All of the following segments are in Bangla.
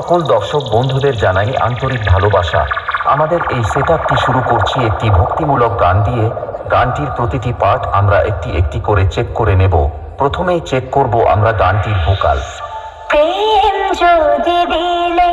সকল দর্শক বন্ধুদের জানাই আন্তরিক ভালোবাসা। আমাদের এই সেট শুরু করছি একটি ভক্তিমূলক গান দিয়ে। গানটির প্রতিটি পার্ট আমরা একটি একটি করে চেক করে নেব। প্রথমেই চেক করব আমরা গানটির ভোকাল প্রেম যদি দিলে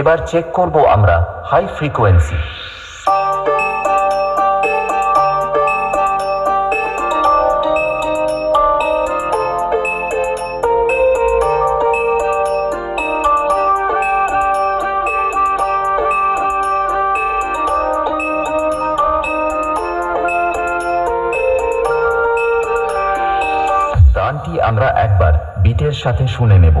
এবার চেক করব আমরা হাই ফ্রিকোয়েন্সি গানটি আমরা একবার বিটের সাথে শুনে নেব।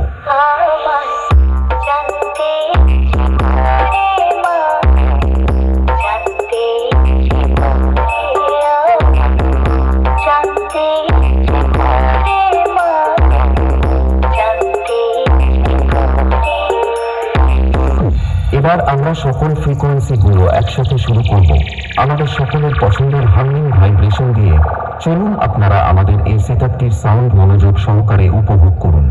এবার আমরা সকল ফ্রিকোয়েন্সিগুলো একসাথে শুরু করব। আমাদের সকলের পছন্দের হার্মিং ভাইব্রেশন দিয়ে চলুন আপনারা আমাদের এই সেটআপটির সাউন্ড মনোযোগ সহকারে উপভোগ করুন।